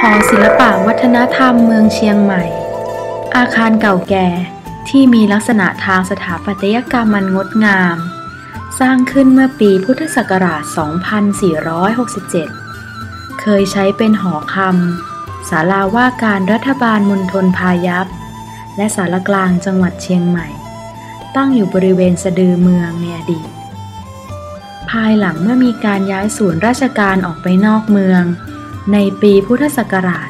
หอศิลปะวัฒนธรรมเมืองเชียงใหม่ อาคารเก่าแก่ที่มีลักษณะทางสถาปัตยกรรมมันงดงาม สร้างขึ้นเมื่อปีพุทธศักราช 2467 เคยใช้เป็นหอคำศาลาว่าการรัฐบาลมณฑลพายัพ และสารกลางจังหวัดเชียงใหม่ ตั้งอยู่บริเวณสะดือเมืองในอดีต ภายหลังเมื่อมีการย้ายศูนย์ราชการออกไปนอกเมือง ในปีพุทธศักราช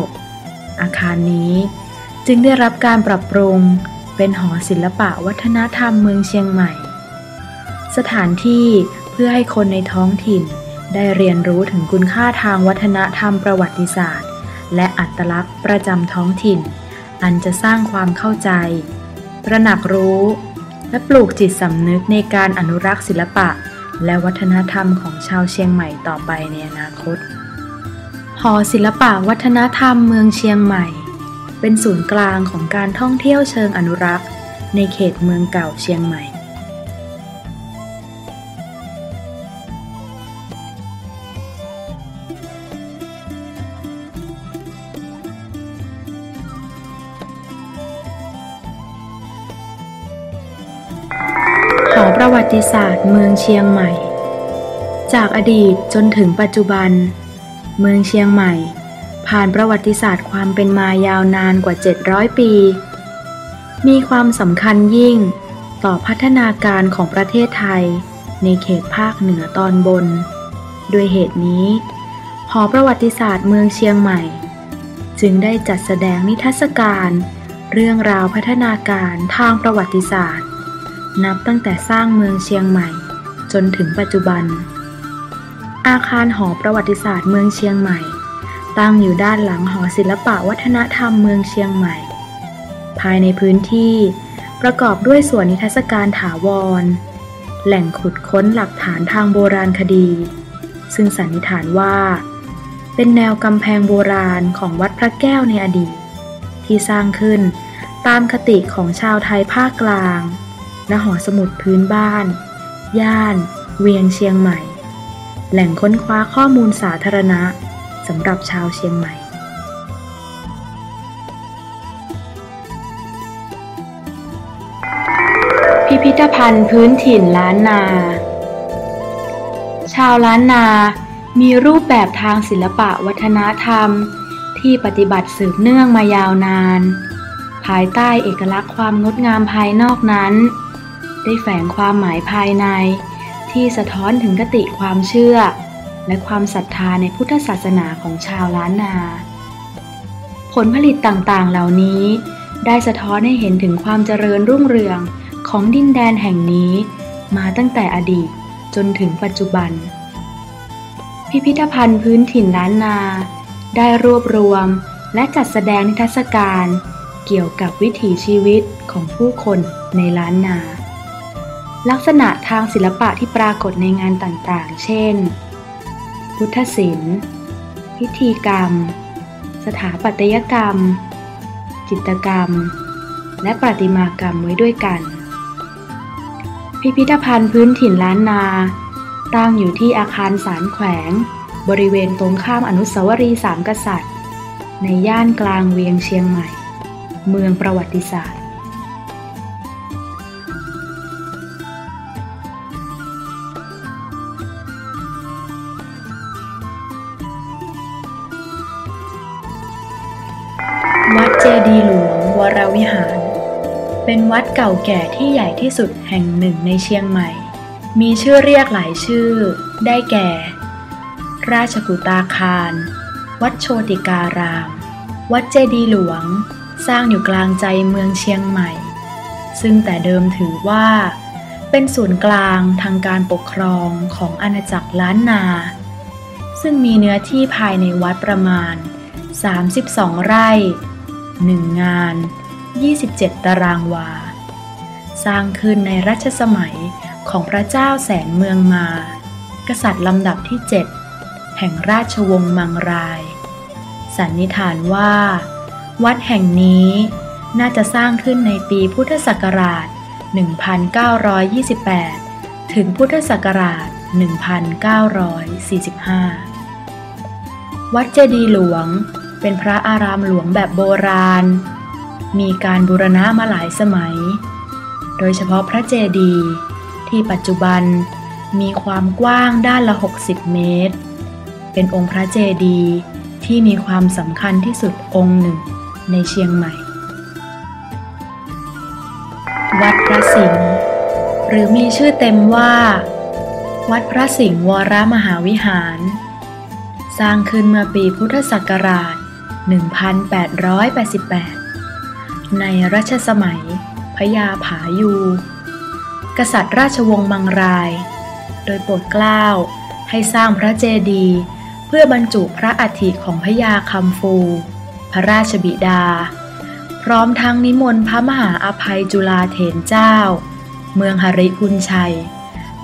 2539 อาคารนี้จึงได้รับการปรับปรุงเป็นหอศิลปะวัฒนธรรมเมืองเชียงใหม่ สถานที่เพื่อให้คนในท้องถิ่นได้เรียนรู้ถึงคุณค่าทางวัฒนธรรมประวัติศาสตร์ และอัตลักษณ์ประจำท้องถิ่น อันจะสร้างความเข้าใจระหนักรู้ และปลูกจิตสำนึกในการอนุรักษ์ศิลปะ และวัฒนธรรมของชาวเชียงใหม่ต่อไปในอนาคต หอศิลปะวัฒนธรรมเมืองเชียงใหม่ เป็นศูนย์กลางของการท่องเที่ยวเชิงอนุรักษ์ ในเขตเมืองเก่าเชียงใหม่ ติศาสตร์เมืองเชียงใหม่ จากอดีตจนถึงปัจจุบัน เมืองเชียงใหม่ ผ่านประวัติศาสตร์ความเป็นมายาวนานกว่า 700 ปี มีความสำคัญยิ่งต่อพัฒนาการของประเทศไทย ในเขตภาคเหนือตอนบน ด้วยเหตุนี้ หอประวัติศาสตร์เมืองเชียงใหม่ จึงได้จัดแสดงนิทรรศการ เรื่องราวพัฒนาการทางประวัติศาสตร์ นับตั้งแต่สร้างเมืองเชียงใหม่ จนถึงปัจจุบัน อาคารหอประวัติศาสตร์เมืองเชียงใหม่ ตั้งอยู่ด้านหลังหอศิลปะวัฒนธรรมเมืองเชียงใหม่ ภายในพื้นที่ประกอบด้วยส่วนนิทรรศการถาวร แหล่งขุดค้นหลักฐานทางโบราณคดี ซึ่งสันนิษฐานว่า เป็นแนวกำแพงโบราณของวัดพระแก้วในอดีต ที่สร้างขึ้นตามคติของชาวไทยภาคกลาง และหอสมุดพื้นบ้าน ย่าน เวียงเชียงใหม่ แหล่งค้นคว้าข้อมูลสาธารณะสำหรับชาวเชียงใหม่ พิพิธภัณฑ์พื้นถิ่นล้านนา ชาวล้านนามีรูปแบบทางศิลปะวัฒนธรรม ที่ปฏิบัติสืบเนื่องมายาวนาน ภายใต้เอกลักษณ์ความงดงามภายนอกนั้น ได้แฝงความหมายภายใน ที่สะท้อนถึงกติความเชื่อ และความศรัทธาในพุทธศาสนาของชาวล้านนา ผลผลิตต่างๆ เหล่านี้ ได้สะท้อนให้เห็นถึงความเจริญรุ่งเรืองของดินแดนแห่งนี้ มาตั้งแต่อดีตจนถึงปัจจุบัน พิพิธภัณฑ์พื้นถิ่นล้านนา ได้รวบรวมและจัดแสดงนิทรรศการเกี่ยวกับวิถีชีวิตของผู้คนในล้านนา ลักษณะทางศิลปะที่ปรากฏในงานต่างๆ เช่น พุทธศิลป์ พิธีกรรม สถาปัตยกรรม จิตรกรรม และประติมากรรมไว้ด้วยกัน พิพิธภัณฑ์พื้นถิ่นล้านนา ตั้งอยู่ที่อาคารสารแขวง บริเวณตรงข้ามอนุสาวรีย์สามกษัตริย์ ในย่านกลางเวียงเชียงใหม่ เมืองประวัติศาสตร์ จดีย์หลวงวรวิหาร เป็นวัดเก่าแก่ที่ใหญ่ที่สุดแห่งหนึ่งในเชียงใหม่ มีชื่อเรียกหลายชื่อ ได้แก่ ราชกุตาคาร วัดโชติการาม วัดเจดีย์หลวง สร้างอยู่กลางใจเมืองเชียงใหม่ ซึ่งแต่เดิมถือว่า เป็นศูนย์กลางทางการปกครองของอาณาจักรล้านนา ซึ่งมีเนื้อที่ภายในวัดประมาณ 32 ไร่ 1 งาน 27 ตารางวา สร้างขึ้นในรัชสมัยของพระเจ้าแสนเมืองมา กษัตริย์ลำดับที่ 7 แห่งราชวงศ์มังราย สันนิษฐานว่า วัดแห่งนี้น่าจะสร้างขึ้นในปีพุทธศักราช 1928 ถึงพุทธศักราช 1945 วัดเจดีย์หลวง เป็นพระอารามหลวงแบบโบราณ มีการบูรณะมาหลายสมัย โดยเฉพาะพระเจดีย์ที่ปัจจุบันมีความกว้างด้านละ 60 เมตร เป็นองค์พระเจดีย์ที่มีความสำคัญที่สุดองค์หนึ่งในเชียงใหม่ วัดพระสิงห์หรือมีชื่อเต็มว่า วัดพระสิงห์วรมหาวิหาร สร้างขึ้นเมื่อปีพุทธศักราช 1888 ในรัชสมัยพญาผายู กษัตริย์ราชวงศ์มังราย โดยโปรดเกล้าให้สร้างพระเจดีย์เพื่อบรรจุพระอัฐิของพญาคำฟู พระราชบิดา พร้อมทั้งนิมนต์พระมหาอภัยจุฬาเถนเจ้า เมืองหริพุนชัย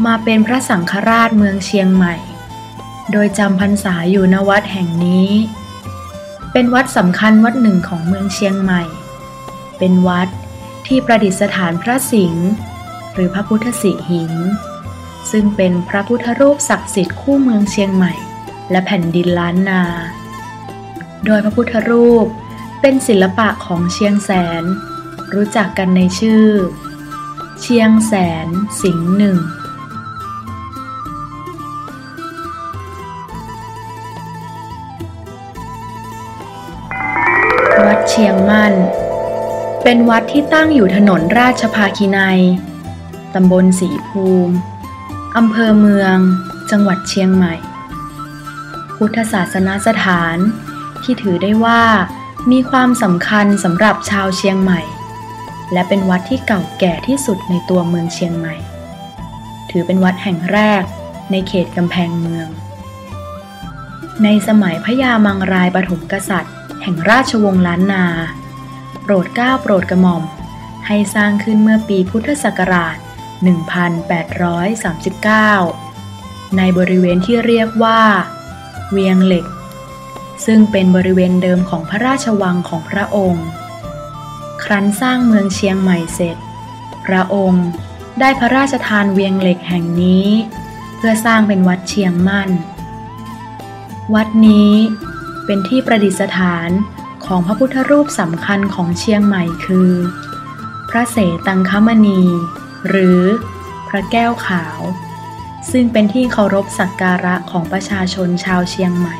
มาเป็นพระสังฆราชเมืองเชียงใหม่ โดยจำพรรษาอยู่ณวัดแห่งนี้ เป็นวัดสำคัญวัดหนึ่งของเมืองเชียงใหม่ เป็นวัดที่ประดิษฐานพระสิงห์หรือพระพุทธสิหิง ซึ่งเป็นพระพุทธรูปศักดิ์สิทธิ์คู่เมืองเชียงใหม่ และแผ่นดินล้านนา โดยพระพุทธรูปเป็นศิลปะของเชียงแสน รู้จักกันในชื่อ เชียงแสนสิงห์หนึ่ง ชียงมั่น เป็นวัดที่ตั้งอยู่ถนนราชภาคีนัยตำบลสีภูมิอำเภอเมือง จังหวัดเชียงใหม่ พุทธศาสนาสถานที่ถือได้ว่ามีความสำคัญสำหรับชาวเชียงใหม่ และเป็นวัดที่เก่าแก่ที่สุดในตัวเมืองเชียงใหม่ ถือเป็นวัดแห่งแรกในเขตกำแพงเมือง ในสมัยพญามังรายปฐมกษัตริย์ แห่งราชวงศ์ล้านนา โปรดเกล้าโปรดกระหม่อม ให้สร้างขึ้นเมื่อปีพุทธศักราช 1839 ในบริเวณที่เรียกว่า เวียงเหล็ก ซึ่งเป็นบริเวณเดิมของพระราชวังของพระองค์ ครั้นสร้างเมืองเชียงใหม่เสร็จ พระองค์ได้พระราชทานเวียงเหล็กแห่งนี้ เพื่อสร้างเป็นวัดเชียงมั่น วัดนี้ เป็นที่ประดิษฐานของพระพุทธรูปสำคัญของเชียงใหม่คือ พระเสตังคมณี หรือพระแก้วขาว ซึ่งเป็นที่เคารพสักการะของประชาชนชาวเชียงใหม่